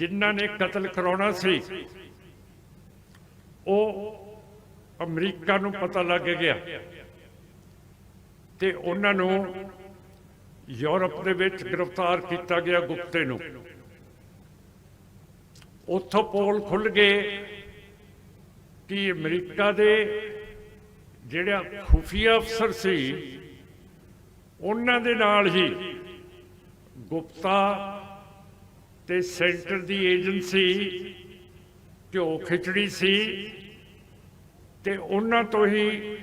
ਜਿਨ੍ਹਾਂ ਨੇ ਕਤਲ ਕਰਾਉਣਾ ਸੀ, ਉਹ ਅਮਰੀਕਾ ਨੂੰ ਪਤਾ ਲੱਗ ਗਿਆ। ਤੇ ਉਹਨਾਂ ਨੂੰ ਯੂਰਪ ਦੇ ਵਿੱਚ ਗ੍ਰਿਫਤਾਰ ਕੀਤਾ ਗਿਆ ਗੁਪਤੇ ਨੂੰ। ਉੱਥੋਂ ਪੋਲ ਖੁੱਲ ਗਏ ਕਿ ਅਮਰੀਕਾ ਦੇ ਜਿਹੜਾ ਖੁਫੀਆ ਅਫਸਰ ਸੀ, ਉਹਨਾਂ ਦੇ ਨਾਲ ਹੀ ਗੁਪਤਾ ਤੇ ਸੈਂਟਰ ਦੀ ਏਜੰਸੀ ਘਿਓ ਖਿਚੜੀ ਸੀ ਤੇ ਉਹਨਾਂ ਤੋਂ ਹੀ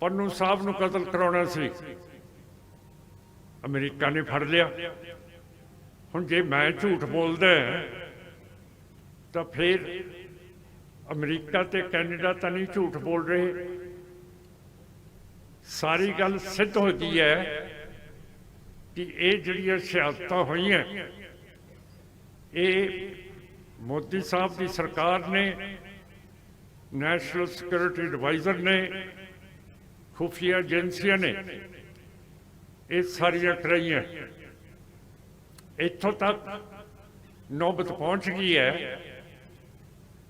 ਪੰਨੂ ਸਾਹਿਬ ਨੂੰ ਕਤਲ ਕਰਾਉਣਾ ਸੀ। ਅਮਰੀਕਾ ਨੇ ਫੜ ਲਿਆ। ਹੁਣ ਜੇ ਮੈਂ ਝੂਠ ਬੋਲਦਾ ਤਾਂ ਫਿਰ ਅਮਰੀਕਾ ਤੇ ਕੈਨੇਡਾ ਤਾਂ ਨਹੀਂ ਝੂਠ ਬੋਲ ਰਹੇ। ਸਾਰੀ ਗੱਲ ਸਿੱਧ ਹੋ ਗਈ ਹੈ ਕਿ ਇਹ ਜਿਹੜੀਆਂ ਸਿਆਸਤਾਂ ਹੋਈਆਂ ਇਹ ਮੋਦੀ ਸਾਹਿਬ ਦੀ ਸਰਕਾਰ ਨੇ ਨੈਸ਼ਨਲ ਸਿਕਿਉਰਿਟੀ ਐਡਵਾਈਜ਼ਰ ਨੇ, ਖੁਫੀਆ ਏਜੰਸੀਆਂ ਨੇ, ਇਹ ਸਾਰੀਆਂ ਕਰਾਈਆਂ। ਇੱਥੋਂ ਤੱਕ ਨੌਬਤ ਪਹੁੰਚ ਗਈ ਹੈ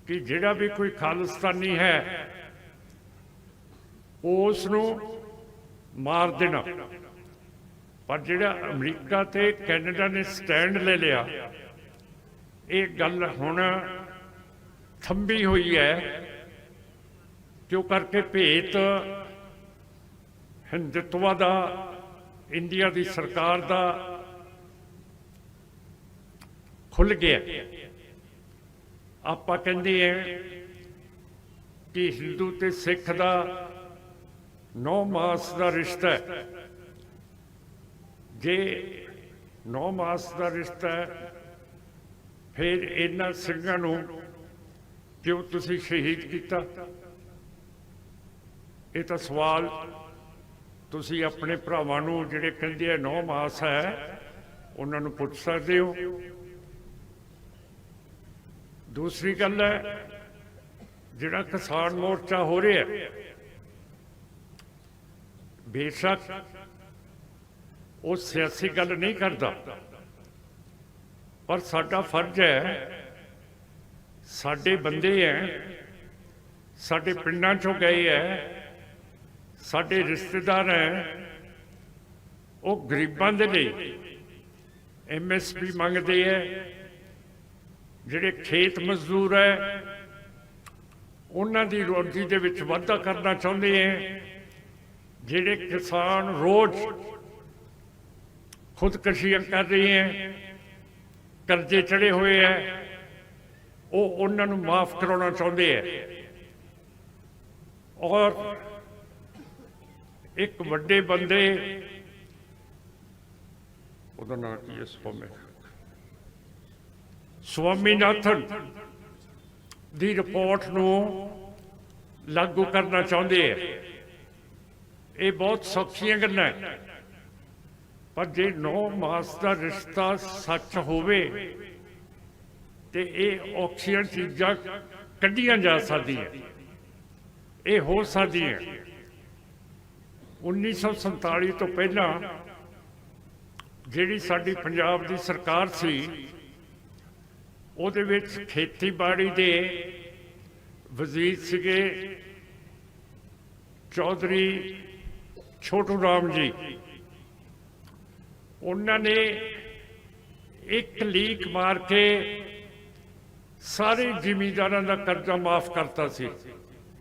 ਕਿ ਜਿਹੜਾ ਵੀ ਕੋਈ ਖਾਲਿਸਤਾਨੀ ਹੈ ਉਸ ਨੂੰ ਮਾਰ ਦੇਣਾ। ਪਰ ਜਿਹੜਾ ਅਮਰੀਕਾ ਤੇ ਕੈਨੇਡਾ ਨੇ ਸਟੈਂਡ ਲੈ ਲਿਆ ਇਹ ਗੱਲ ਹੁਣ ਥੰਬੀ ਹੋਈ ਹੈ ਜੋ ਕਰਕੇ ਭੇਤ ਹਿੰਦੁੱਤਵਾ ਦਾ, ਇੰਡੀਆ ਦੀ ਸਰਕਾਰ ਦਾ ਖੁੱਲ ਗਿਆ। ਆਪਾਂ ਕਹਿੰਦੇ ਆ ਕਿ ਹਿੰਦੂ ਤੇ ਸਿੱਖ ਦਾ ਨੌ ਮਾਸ ਦਾ ਰਿਸ਼ਤਾ ਹੈ। ਜੇ ਨੌ ਮਾਸ ਦਾ ਰਿਸ਼ਤਾ ਹੈ ਫਿਰ ਇਹਨਾਂ ਸਿੰਘਾਂ ਨੂੰ ਕਿਉਂ ਤੁਸੀਂ ਸ਼ਹੀਦ ਕੀਤਾ? ਇਹ ਤਾਂ ਸਵਾਲ ਤੁਸੀਂ ਆਪਣੇ ਭਰਾਵਾਂ ਨੂੰ ਜਿਹੜੇ ਕਹਿੰਦੇ ਆ ਨੌ ਮਾਸ ਹੈ, ਉਹਨਾਂ ਨੂੰ ਪੁੱਛ ਸਕਦੇ ਹੋ। ਦੂਸਰੀ ਗੱਲ ਹੈ, ਜਿਹੜਾ ਕਿਸਾਨ ਮੋਰਚਾ ਹੋ ਰਿਹਾ ਬੇਸ਼ੱਕ ਉਹ ਸਿਆਸੀ ਗੱਲ ਨਹੀਂ ਕਰਦਾ। ਪਰ ਸਾਡਾ ਫਰਜ਼ ਹੈ, ਸਾਡੇ ਬੰਦੇ ਹੈ, ਸਾਡੇ ਪਿੰਡਾਂ ਚੋਂ ਗਏ ਹੈ, ਸਾਡੇ ਰਿਸ਼ਤੇਦਾਰ ਹੈ, ਉਹ ਗਰੀਬਾਂ ਦੇ ਲਈ ਐਮਐਸਪੀ ਮੰਗਦੇ ਹੈ, ਜਿਹੜੇ ਖੇਤ ਮਜ਼ਦੂਰ ਹੈ, ਉਹਨਾਂ ਦੀ ਰੋਜੀ ਦੇ ਵਿੱਚ ਵਾਧਾ ਕਰਨਾ ਚਾਹੁੰਦੇ ਹੈ, ਜਿਹੜੇ ਕਿਸਾਨ ਰੋਜ਼ ਖੁਦਕਸ਼ੀਆਂ ਕਰ ਰਹੇ ਹੈ ਕਰਜ਼ੇ ਚੜੇ ਹੋਏ ਹੈ ਉਹ ਉਹਨਾਂ ਨੂੰ ਮਾਫ ਕਰਾਉਣਾ ਚਾਹੁੰਦੇ ਹੈ ਔਰ ਇੱਕ ਵੱਡੇ ਬੰਦੇ ਉਹਦਾ ਨਾਮ ਕੀ ਹੈ ਸਵਾਮੀ ਸਵਾਮੀਨਾਥਨ ਦੀ ਰਿਪੋਰਟ ਨੂੰ ਲਾਗੂ ਕਰਨਾ ਚਾਹੁੰਦੇ ਹੈ ਇਹ ਬਹੁਤ ਸੌਖੀਆਂ ਗੱਲਾਂ ਹੈ ਪਰ ਜੇ ਨੌ ਮਾਸ ਦਾ ਰਿਸ਼ਤਾ ਸੱਚ ਹੋਵੇ, ਤੇ ਇਹ ਔਖੀਆਂ ਚੀਜ਼ਾਂ ਕੱਢੀਆਂ ਜਾ ਸਕਦੀਆਂ। ਇਹ ਹੋ ਸਕਦੀਆਂ। 1947 ਤੋਂ ਪਹਿਲਾਂ ਜਿਹੜੀ ਸਾਡੀ ਪੰਜਾਬ ਦੀ ਸਰਕਾਰ ਸੀ, ਉਹਦੇ ਵਿੱਚ ਖੇਤੀਬਾੜੀ ਦੇ ਵਜ਼ੀਰ ਸੀਗੇ ਚੌਧਰੀ ਛੋਟੂ ਰਾਮ ਜੀ। ਉਹਨਾਂ ਨੇ ਇੱਕ ਲੀਕ ਮਾਰ ਕੇ ਸਾਰੇ ਜ਼ਿਮੀਂਦਾਰਾਂ ਦਾ ਕਰਜ਼ਾ ਮਾਫ ਕਰਤਾ ਸੀ।